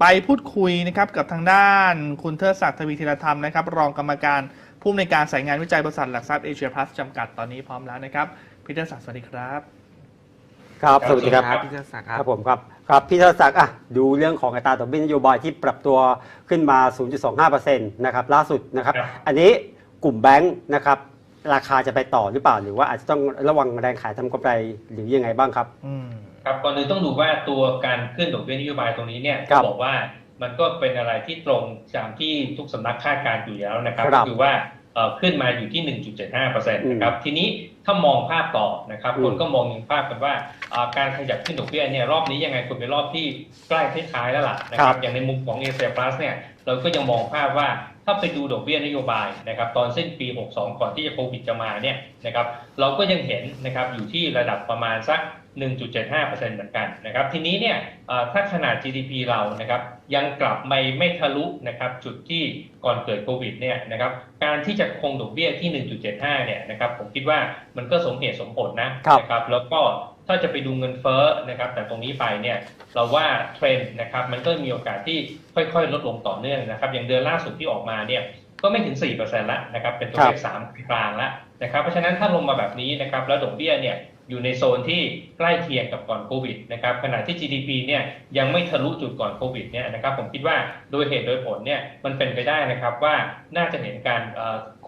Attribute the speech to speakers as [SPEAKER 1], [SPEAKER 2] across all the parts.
[SPEAKER 1] ไปพูดคุยนะครับกับทางด้านคุณเทิดศักดิ์ทวีธีรธรรมนะครับ รองกรรมการผู้อำนวยการสายงานวิจัยบริษัทหลักทรัพย์เอเชียพลัสจำกัดตอนนี้พร้อมแล้วนะครับพี่เทิดศักดิ์สวัสดีครับ
[SPEAKER 2] ครับสวัสดีครับ
[SPEAKER 3] พี่เทิดศักดิ์ค
[SPEAKER 2] ค
[SPEAKER 3] รั
[SPEAKER 2] รับบผมครับครับพี่เทศศักดิ์อะดูเรื่องของอัตราดอกเบี้ยนโยบายที่ปรับตัวขึ้นมา 0.25%นะครับล่าสุดนะครับ
[SPEAKER 4] ครับ
[SPEAKER 2] อันนี้กลุ่มแบงค์นะครับ ราคาจะไปต่อหรือเปล่า หรือว่าอาจจะต้องระวังแรงขายทำกำไรหรือยังไงบ้างครับ
[SPEAKER 1] อืม
[SPEAKER 4] ครับก่อนอื่นต้องดูว่าตัวการขึ้นดอกเบี้ยนโยบายตรงนี้เนี่ย
[SPEAKER 2] ครับ
[SPEAKER 4] บอกว่ามันก็เป็นอะไรที่ตรงตามที่ทุกสำนักคาดการณ์อยู่แล้วนะครับ
[SPEAKER 2] ครับ
[SPEAKER 4] ก็คือว่าเอ่อขึ้นมาอยู่ที่ 1.75%นะครับ ทีนี้ถ้ามองภาพต่อนะครับ
[SPEAKER 2] อืม
[SPEAKER 4] คนก็มองยังภาพกันว่าเอ่อการขยับขึ้นดอกเบี้ยเนี่ยรอบนี้ยังไงควรเป็นรอบที่ใกล้ท้ายๆแล้วล่ะนะค
[SPEAKER 2] ครั
[SPEAKER 4] รับบอย่างในมุมของเอเชียพลัสเนี่ยเราก็ยังมองภาพว่า ถ้าไปดูดอกเบี้ยนโยบายนะครับตอนสิ้นปี 62 ก่อนที่จะโควิดจะมาเนี่ยนะครับเราก็ยังเห็นนะครับอยู่ที่ระดับประมาณสัก 1.75%เหมือนกันนะครับทีนี้เนี่ยเอ่อถ้าขนาด GDP เรานะครับยังกลับไม่ไม่ทะลุนะครับจุดที่ก่อนเกิดโควิดเนี่ยนะครับการที่จะคงดอกเบี้ยที่ 1.75 เนี่ยนะครับผมคิดว่ามันก็สมเหตุสมผลนะครับนะครับแล้วก็ ถ้าจะไปดูเงินเฟ้อนะครับ แต่ตรงนี้ไปเนี่ยเราว่าเทรนด์นะครับมันก็มีโอกาสที่ค่อยๆ ลดลงต่อเนื่องนะครับ อย่างเดือนล่าสุดที่ออกมาเนี่ยก็ไม่ถึง4%แล้วนะครับ เป็นตัวเลข3กลางแล้วนะครับ เพราะฉะนั้นถ้าลงมาแบบนี้นะครับแล้วดอกเบี้ยเนี่ย อยู่ในโซนที่ใกล้เคียงกับก่อนโควิดนะครับขณะที่ GDP เนี่ยยังไม่ทะลุจุดก่อนโควิดเนี่ยนะครับผมคิดว่าโดยเหตุโดยผลเนี่ยมันเป็นไปได้นะครับว่าน่าจะเห็นการ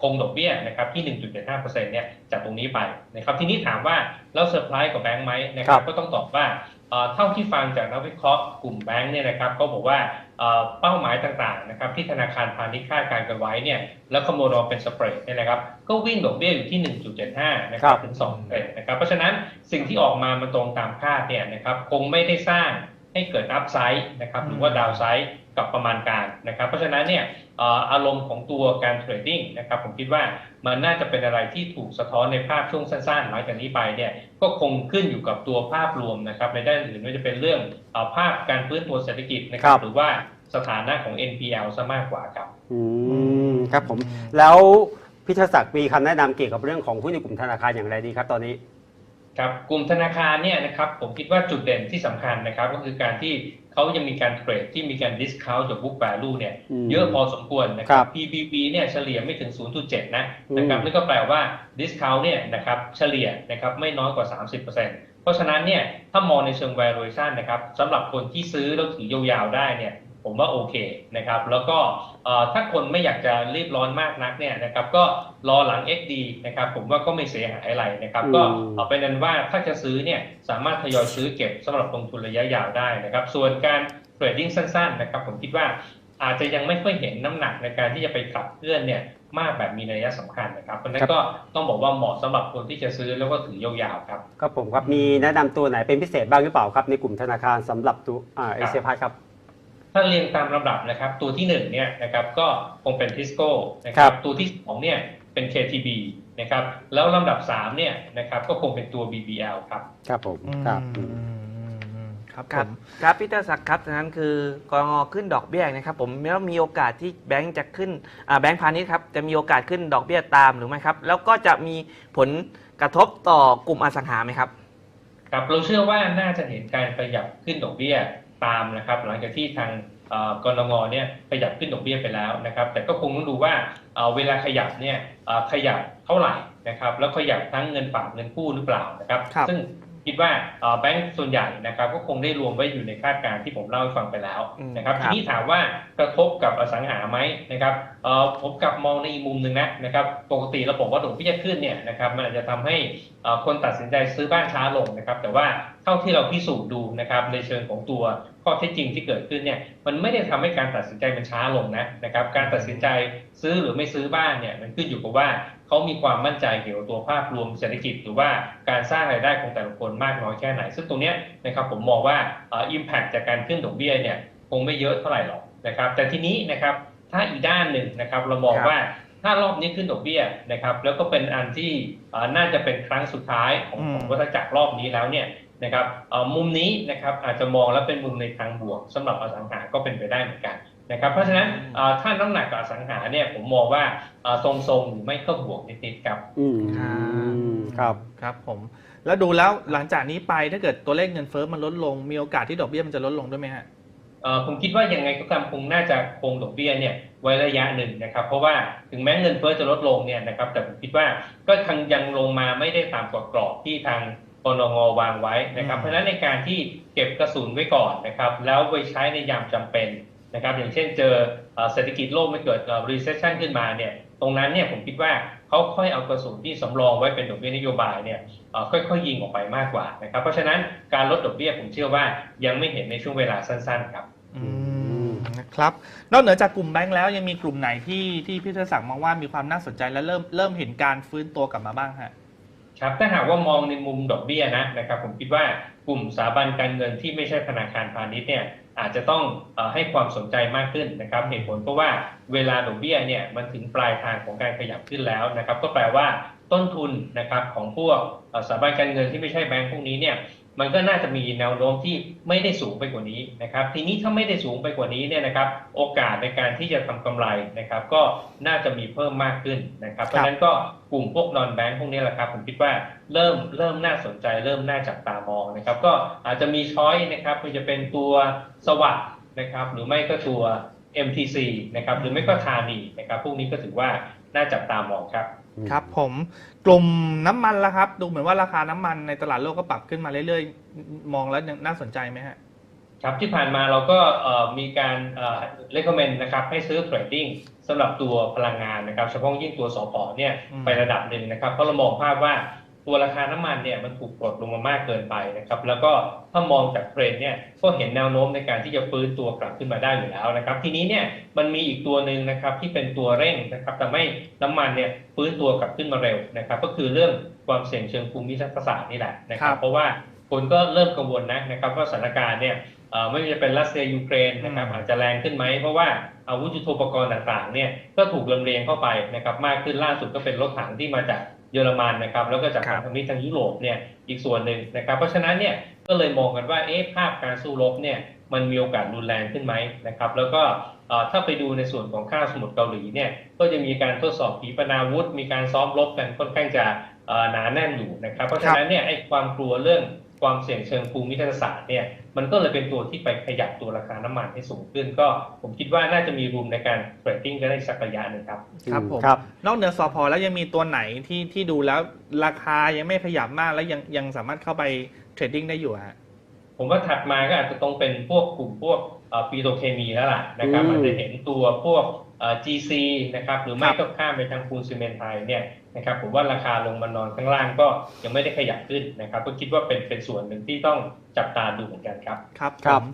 [SPEAKER 4] คงดอกเบี้ยนะครับที่ 1.75%เนี่ยจากตรงนี้ไปนะครับทีนี้ถามว่าแล้วเซอร์ไพรส์กับแบงค์ไหมนะค
[SPEAKER 2] รั
[SPEAKER 4] รับก็ต้องตอบว่าเอ่อเท่าที่ฟังจากนักวิเคราะห์กลุ่มแบงค์เนี่ยนะครับก็บอกว่า เอ่อเป้าหมายต่างๆนะครับที่ธนาคารพาณิชย์คาดการณ์กันไว้เนี่ยแล้วคำนวณออกเป็นสเปรดเนี่ยนะครับก็วิ่งดอกเบี้ยอยู่ที่ 1.75 นะค
[SPEAKER 2] ครั
[SPEAKER 4] รับบถึง2เปรดนะครับเพราะฉะนั้นสิ่งที่ออกมามันตรงตามคาดเนี่ยนะครับคงไม่ได้สร้างให้เกิดอัพไซด์นะครับหรือว่าดาวไซด์ กับประมาณการนะครับ เพราะฉะนั้นเนี่ยเอ่ออารมณ์ของตัวการเทรดดิ้งนะครับผมคิดว่ามันน่าจะเป็นอะไรที่ถูกสะท้อนในภาพช่วงสั้นๆหลังจากนี้ไปเนี่ยก็คงขึ้นอยู่กับตัวภาพรวมนะครับในด้านอื่นไม่ว่าจะเป็นเรื่องเอ่อภาพการฟื้นตัวเศรษฐกิจนะครั
[SPEAKER 2] ครับบ
[SPEAKER 4] หรือว่าสถานะของ NPL ซะมากกว่าครับ
[SPEAKER 2] อืมครับผม แล้วพี่เทศศักดิ์มีคำแนะนำเกี่ยวกับเรื่องของหุ้นในกลุ่มธนาคารอย่างไรดีครับตอนนี้
[SPEAKER 4] ครับกลุ่มธนาคารเนี่ยนะครับผมคิดว่าจุดเด่นที่สำคัญนะครับ ก็คือการที่เขายังมีการเทรดที่มีการ discount จาก book value เนี่ย
[SPEAKER 2] อืม
[SPEAKER 4] เยอะพอสมควรนะค
[SPEAKER 2] ครั
[SPEAKER 4] รับ
[SPEAKER 2] บ
[SPEAKER 4] PBV เนี่ยเฉลี่ยไม่ถึง 0.7 นะ
[SPEAKER 2] อืม
[SPEAKER 4] นะครับนั่นก็แปลว่า discount เนี่ยนะครับเฉลี่ยนะครับไม่น้อยกว่า 30%เพราะฉะนั้นเนี่ยถ้ามองในเชิง valuation นะครับสำหรับคนที่ซื้อแล้วถือยาวๆได้เนี่ย ผมว่าโอเคนะครับ แล้วก็เอ่อถ้าคนไม่อยากจะรีบร้อนมากนักเนี่ยนะครับ ก็รอหลัง XD นะครับ ผมว่าก็ไม่เสียหายอะไรนะครับ ก็
[SPEAKER 2] อืม
[SPEAKER 4] เอาเป็นนั้นว่าถ้าจะซื้อเนี่ยสามารถทยอยซื้อเก็บสำหรับลงทุนระยะยาวได้นะครับ ส่วนการเทรดดิ้งสั้น ๆ นะครับ ผมคิดว่าอาจจะยังไม่ค่อยเห็นน้ำหนักในการที่จะไปขับเคลื่อนเนี่ยมากแบบมีนัยสำคัญนะครับเพราะฉะนั้นก็ต้องบอกว่าเหมาะสำหรับคนที่จะซื้อแล้วก็ถือยาวๆครับ
[SPEAKER 2] ครับผมครับมีแนะนำตัวไหนเป็นพิเศษบ้างหรือเปล่าครับในกลุ่มธนาคารสำหรับตัวอ่าเอเชียพาครับ
[SPEAKER 4] ถ้าเรียงตามลำดับนะครับ ตัวที่หนึ่งเนี่ยนะครับก็คงเป็นทิสโก้นะค
[SPEAKER 2] ครั
[SPEAKER 4] รับบตัวที่สองเนี่ยเป็น KTB นะครับแล้วลำดับสามเนี่ยนะครับก็คงเป็นตัว BBL ครับ
[SPEAKER 2] ครับผม
[SPEAKER 1] อืม
[SPEAKER 2] ครับ
[SPEAKER 1] อืมอืมอืมครับ
[SPEAKER 3] ครับ
[SPEAKER 1] ผม
[SPEAKER 3] ครับพี่เทิดศักดิ์ครับดังนั้นคือกรงอขึ้นดอกเบี้ยนะครับ ผมแล้วมีโอกาสที่แบงก์จะขึ้นอ่าแบงก์พาณิชย์ครับจะมีโอกาสขึ้นดอกเบี้ยตามหรือไม่ครับ แล้วก็จะมีผลกระทบต่อกลุ่มอสังหาไหมครับ
[SPEAKER 4] ครับเราเชื่อว่าน่าจะเห็นการขยับขึ้นดอกเบี้ย ตามนะครับ หลังจากที่ทางเอ่อกรงงเนี่ยขยับขึ้นดอกเบี้ยไปแล้วนะครับ แต่ก็คงต้องดูว่าเอ่อเวลาขยับเนี่ยเอ่อขยับเท่าไหร่นะครับ แล้วขยับทั้งเงินฝากเงินกู้หรือเปล่านะครับ
[SPEAKER 1] ครับ
[SPEAKER 4] ซึ่ง คิดว่าเอ่อแบงก์ส่วนใหญ่นะครับก็คงได้รวมไว้อยู่ในคาดการณ์ที่ผมเล่าให้ฟังไปแล้วนะครับ
[SPEAKER 3] อืมค
[SPEAKER 4] ที
[SPEAKER 3] รับ
[SPEAKER 4] นี้ถามว่ากระทบกับอสังหาไหมนะครับเอ่อผมกลับมองในอีกมุมหนึ่งนะนะครับปกติเราบอกว่าดอกเบี้ยขึ้นเนี่ยนะครับมันอาจจะทำให้เอ่อคนตัดสินใจซื้อบ้านช้าลงนะครับแต่ว่าเท่าที่เราพิสูจน์ดูนะครับในเชิงของตัวข้อเท็จจริงที่เกิดขึ้นเนี่ยมันไม่ได้ทำให้การตัดสินใจมันช้าลงนะนะครับการตัดสินใจซื้อหรือไม่ซื้อบ้านเนี่ยมันขึ้นอยู่กับว่า เขามีความมั่นใจเกี่ยวกับตัวภาพรวมเศรษฐกิจหรือว่าการสร้างรายได้ของแต่ละคนมากน้อยแค่ไหน ซึ่งตรงเนี้ยนะครับผมมองว่าเอ่อ impact จากการขึ้นดอกเบี้ยเนี่ยคงไม่เยอะเท่าไหร่หรอกนะครับแต่ทีนี้นะครับถ้าอีกด้านหนึ่งนะครับเรามอง
[SPEAKER 3] ครับ
[SPEAKER 4] ว่าถ้ารอบนี้ขึ้นดอกเบี้ยนะครับแล้วก็เป็นอันที่เอ่อน่าจะเป็นครั้งสุดท้ายของ
[SPEAKER 1] อืม
[SPEAKER 4] ของวัฏจักรรอบนี้แล้วเนี่ยนะครับเอ่อมุมนี้นะครับอาจจะมองแล้วเป็นมุมในทางบวกสำหรับอสังหาก็เป็นไปได้เหมือนกัน นะครับเพราะฉะนั้นเอ่อถ้าน้ำหนักกับอสังหาเนี่ยผมมองว่าเอ่อทรงๆหรือไม่ก็บวกนิดๆครับ
[SPEAKER 2] อืม
[SPEAKER 3] ครับ
[SPEAKER 2] ครับ
[SPEAKER 1] ครับผมแล้วดูแล้วหลังจากนี้ไปถ้าเกิดตัวเลขเงินเฟ้อมันลดลง มีโอกาสที่ดอกเบี้ยมันจะลดลงด้วยไหมฮะ
[SPEAKER 4] เอ่อผมคิดว่ายังไงก็ตามคงน่าจะคงดอกเบี้ยเนี่ยไว้ระยะหนึ่งนะครับ เพราะว่าถึงแม้เงินเฟ้อจะลดลงเนี่ยนะครับ แต่ผมคิดว่าก็ทังยังลงมาไม่ได้ตามกรอบกรอบที่ทางปนงวางไว้นะครับ
[SPEAKER 1] อืม
[SPEAKER 4] เพราะฉะนั้นในการที่เก็บกระสุนไว้ก่อนนะครับ แล้วไปใช้ในยามจำเป็น นะครับอย่างเช่นเจอเอ่อเศรษฐกิจโลกไม่เกิดเอ่อ recession ขึ้นมาเนี่ยตรงนั้นเนี่ยผมคิดว่าเขาค่อยเอากระสุนที่สำรองไว้เป็นดอกเบี้ยนโยบายเนี่ยเอ่อค่อยๆยิงออกไปมากกว่านะครับเพราะฉะนั้นการลดดอกเบี้ยผมเชื่อว่ายังไม่เห็นในช่วงเวลาสั้น ๆ ครับ
[SPEAKER 1] อืมนะครับนอกเหนือจากกลุ่มแบงก์แล้วยังมีกลุ่มไหนที่ที่พี่เทศักดิ์มองว่ามีความน่าสนใจและเริ่มเริ่มเห็นการฟื้นตัวกลับมาบ้างฮะ
[SPEAKER 4] ครับถ้าหากว่ามองในมุมดอกเบี้ยนะนะครับผมคิดว่ากลุ่มสถาบันการเงินที่ไม่ใช่ธนาคารพาณิชย์เนี่ย อาจจะต้องอให้ความสนใจมากขึ้นนะครับ เหตุผลเพราะว่าเวลาดอกเบี้ยเนี่ยมันถึงปลายทางของการขยับขึ้นแล้วนะครับ ก็แปลว่าต้นทุนนะครับของพวกสถาบันการเงินที่ไม่ใช่แบงก์พวกนี้เนี่ย มันก็น่าจะมีแนวโน้มที่ไม่ได้สูงไปกว่านี้นะครับ ทีนี้ถ้าไม่ได้สูงไปกว่านี้เนี่ยนะครับ โอกาสในการที่จะทำกำไรนะครับ ก็น่าจะมีเพิ่มมากขึ้นนะครับ เพราะฉะนั้นก็กลุ่มพวกนอนแบงก์พวกนี้แหละครับ ผมคิดว่าเริ่มเริ่มน่าสนใจ เริ่มน่าจับตามองนะครับ ก็อาจจะมีช้อยนะครับมันจะเป็นตัวสวัสดนะครับ หรือไม่ก็ตัว MTC นะครับ หรือไม่ก็ทานีนะครับ พวกนี้ก็ถือว่าน่าจับตามองครับ
[SPEAKER 1] ครับผมกลุ่มน้ำมันละครับ ดูเหมือนว่าราคาน้ำมันในตลาดโลกก็ปรับขึ้นมาเรื่อยๆ มองแล้วยังน่าสนใจไหมฮะ
[SPEAKER 4] ครับที่ผ่านมาเราก็เอ่อมีการเอ่อ recommend นะครับให้ซื้อ trading สำหรับตัวพลังงานนะครับเฉพาะยิ่งตัวสอพอเนี่ย
[SPEAKER 1] อืม
[SPEAKER 4] ไประดับหนึ่งนะครับเพราะเรามองภาพว่า ตัวราคาน้ำมันเนี่ยมันถูกกดลงมามากเกินไปนะครับ แล้วก็ถ้ามองจากเทรนด์เนี่ยก็เห็นแนวโน้มในการที่จะฟื้นตัวกลับขึ้นมาได้อยู่แล้วนะครับ ทีนี้เนี่ยมันมีอีกตัวหนึ่งนะครับที่เป็นตัวเร่งนะครับแต่ไม่น้ำมันเนี่ยฟื้นตัวกลับขึ้นมาเร็วนะครับ ก็คือเรื่องความเสี่ยงเชิงภูมิรัฐศาสตร์นี่แหละนะครั
[SPEAKER 1] ครับบ
[SPEAKER 4] เพราะว่าคนก็เริ่มกังวลนะนะครับว่าสถานการณ์เนี่ยเอ่อไม่ว่าจะเป็นรัสเซียยูเครนนะครับ
[SPEAKER 1] อืม
[SPEAKER 4] อาจจะแรงขึ้นไหม เพราะว่าอาวุธยุทโธปกรณ์ต่างๆเนี่ยก็ถูกลำเลียงเข้าไปนะครับมากขึ้นล่าสุดก็เป็นรถถังที่มาจาก เยอรมันนะครับ แล้วก็จาก
[SPEAKER 1] ครับ
[SPEAKER 4] ทางมิตรทางยุโรปเนี่ยอีกส่วนหนึ่งนะครับ เพราะฉะนั้นเนี่ยก็เลยมองกันว่าเอ๊ะภาพการสู้รบเนี่ยมันมีโอกาสรุนแรงขึ้นไหมนะครับ แล้วก็เอ่อถ้าไปดูในส่วนของข้าวสมุทรเกาหลีเนี่ยก็จะมีการทดสอบขีปนาวุธ มีการซ้อมรบกันค่อนข้างจะเอ่อหนาแน่นอยู่นะครับ เพราะฉะนั้นเนี่ยไอ้ความกลัวเรื่อง ความเสี่ยงเชิงภูมิรัฐศาสตร์เนี่ยมันก็เลยเป็นตัวที่ไปขยับตัวราคาน้ำมันให้สูงขึ้น ก็ผมคิดว่าน่าจะมีรูมในการเทรดดิ้งกันได้สักระยะหนึ่งครับ
[SPEAKER 1] ครับผม
[SPEAKER 2] ครับ
[SPEAKER 1] นอกเหนือสอพอแล้วยังมีตัวไหนที่ที่ดูแล้วราคายังไม่ขยับมากแล้วยังยังสามารถเข้าไปเทรดดิ้งได้อยู่ฮะ
[SPEAKER 4] ผมว่าถัดมาก็อาจจะต้องเป็นพวกกลุ่มพวกปีโตรเคมีแล้วล่ะนะครับ
[SPEAKER 2] อืม
[SPEAKER 4] อาจจะเห็นตัวพวกเอ่อ GC นะครับหรือไม่
[SPEAKER 1] ครับ
[SPEAKER 4] ก็ข้ามไปทางปูนซีเมนต์ไทยเนี่ยนะครับผมว่าราคาลงมานอนข้างล่างก็ยังไม่ได้ขยับขึ้นนะครับก็คิดว่าเป็นเป็นส่วนหนึ่งที่ต้องจับตาดูเหมือนกันครับ
[SPEAKER 1] ครับ
[SPEAKER 2] ครับ
[SPEAKER 1] ผม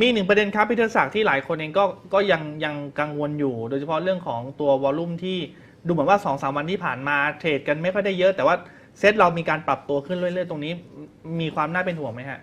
[SPEAKER 1] มีหนึ่งประเด็นครับพี่เทศักดิ์ที่หลายคนเองก็ก็ยังยังกังวลอยู่ โดยเฉพาะเรื่องของตัววอลลุ่มที่ดูเหมือนว่า2อสวันที่ผ่านมาเทรดกันไม่ค่อยได้เยอะ แต่ว่าเซตเรามีการปรับตัวขึ้นเรื่อยๆ ตรงนี้ มีความน่าเป็นห่วงไหมฮะ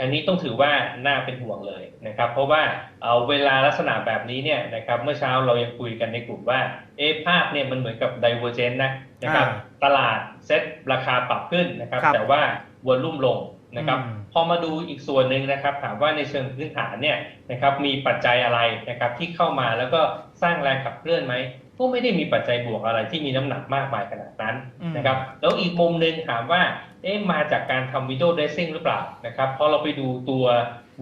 [SPEAKER 4] อันนี้ต้องถือว่าน่าเป็นห่วงเลยนะครับ เพราะว่าเอาเวลาลักษณะแบบนี้เนี่ยนะครับเมื่อเช้าเรายังคุยกันในกลุ่มว่าเอะภาพเนี่ยมันเหมือนกับ divergent นะนะครับ
[SPEAKER 1] อ่า
[SPEAKER 4] ตลาดเซ็ตราคาปรับขึ้นนะครับ
[SPEAKER 1] ครับ
[SPEAKER 4] แต่ว่าวอลลุ่มลงนะครับ
[SPEAKER 1] อืม
[SPEAKER 4] พอมาดูอีกส่วนหนึ่งนะครับ ถามว่าในเชิงพื้นฐานเนี่ยนะครับมีปัจจัยอะไรนะครับที่เข้ามาแล้วก็สร้างแรงขับเคลื่อนไหมก็ไม่ได้มีปัจจัยบวกอะไรที่มีน้ำหนักมากมายขนาดนั้น
[SPEAKER 1] อืม
[SPEAKER 4] นะครับ แล้วอีกมุมหนึ่งถามว่า เอ๊ะมาจากการทำวิดีโอเดซซิ่งหรือเปล่านะครับพอเราไปดูตัว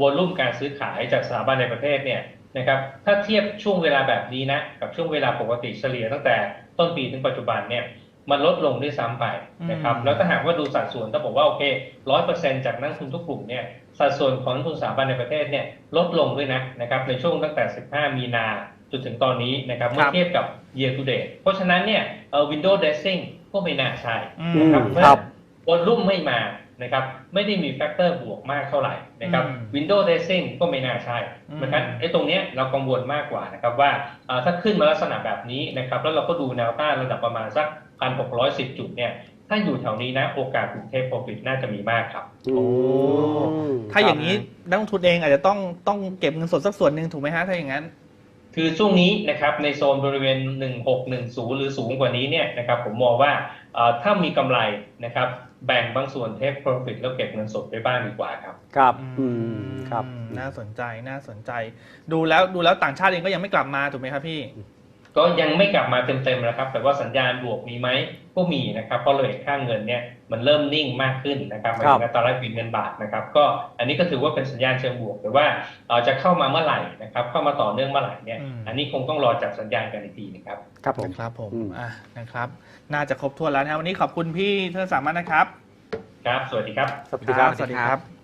[SPEAKER 4] วอลลุ่มการซื้อขายจากสถาบันในประเทศเนี่ยนะครับถ้าเทียบช่วงเวลาแบบนี้นะกับช่วงเวลาปกติเฉลี่ยตั้งแต่ต้นปีถึงปัจจุบันเนี่ยมันลดลงด้วยซ้ำไปนะครับ
[SPEAKER 1] อืม
[SPEAKER 4] แล้วถ้าหากว่าดูสัดส่วนถ้าบอกว่าโอเคร้อยเปอร์เซ็นต์จากนักลงทุนทุกกลุ่มเนี่ยสัดส่วนของนักลงทุนสถาบันในประเทศเนี่ยลดลงด้วยนะนะครับในช่วงตั้งแต่ 15 มีนาจนถึงตอนนี้นะครับเมื่อเทียบกับ year to date เพราะฉะนั้นเนี่ยเอ่อ window dressing ก็ไม่น่าใช่
[SPEAKER 1] อืม
[SPEAKER 4] นะครับ
[SPEAKER 2] อืม
[SPEAKER 4] เมื่อ
[SPEAKER 2] ครับ
[SPEAKER 4] วอลลุ่มไม่มานะครับไม่ได้มีแฟกเตอร์บวกมากเท่าไหร่นะครับ
[SPEAKER 1] อืม
[SPEAKER 4] window dressing ก็ไม่น่าใช่
[SPEAKER 1] อืม
[SPEAKER 4] นะครับไอ้ตรงเนี้ยเรากังวลมากกว่านะครับว่าอ่าถ้าขึ้นมาลักษณะแบบนี้นะครับแล้วเราก็ดูแนวต้านระดับประมาณสัก 1,610 จุดเนี่ยถ้าอยู่แถวนี้นะโอกาสถูกเทคโปรฟิตน่าจะมีมากครับ
[SPEAKER 1] โอ้
[SPEAKER 2] ม
[SPEAKER 1] ถ้าอย่างนี้นักลงทุนเองอาจจะต้องต้องเก็บเงินสดสักส่วนหนึ่งถูกไหมฮะถ้าอย่างนั้น
[SPEAKER 4] คือช่วงนี้นะครับในโซนบริเวณ 1610 หรือสูงกว่านี้เนี่ยนะครับผมมองว่าเอ่อถ้ามีกำไรนะครับแบ่งบางส่วนเทคโปรฟิตแล้วเก็บเงินสดไปบ้างดีกว่าครับ
[SPEAKER 2] ครับ
[SPEAKER 1] อื
[SPEAKER 2] อื
[SPEAKER 1] ม
[SPEAKER 2] มครับ
[SPEAKER 1] น่าสนใจน่าสนใจ ดูแล้วดูแล้วต่างชาติเองก็ยังไม่กลับมาถูกไหมครับพี่
[SPEAKER 4] ก็ยังไม่กลับมาเต็มๆนะครับ แต่ว่าสัญญาณบวกมีไหมก็มีนะครับเพราะเราเห็นค่าเงินเนี่ยมันเริ่มนิ่งมากขึ้นนะครับหมายถึงอัตราแลกเปลี่ยนเงินบาทนะครับ ก็อันนี้ก็ถือว่าเป็นสัญญาณเชิงบวกแต่ว่าเอ่อจะเข้ามาเมื่อไหร่นะครับ เข้ามาต่อเนื่องเมื่อไหร่เนี่ย
[SPEAKER 1] อืม
[SPEAKER 4] อันนี้คงต้องรอจับสัญญาณกันอีกทีนะครับ
[SPEAKER 2] ครับผม
[SPEAKER 1] นะครับผม
[SPEAKER 2] อืม
[SPEAKER 1] อะนะครับ น่าจะครบถ้วนแล้วนะครับวันนี้ขอบคุณพี่เทิดศักดิ์มากนะครับ
[SPEAKER 4] ครับ สวัสดีครับ
[SPEAKER 2] สวัสดีครับ
[SPEAKER 1] สวัสดีครับ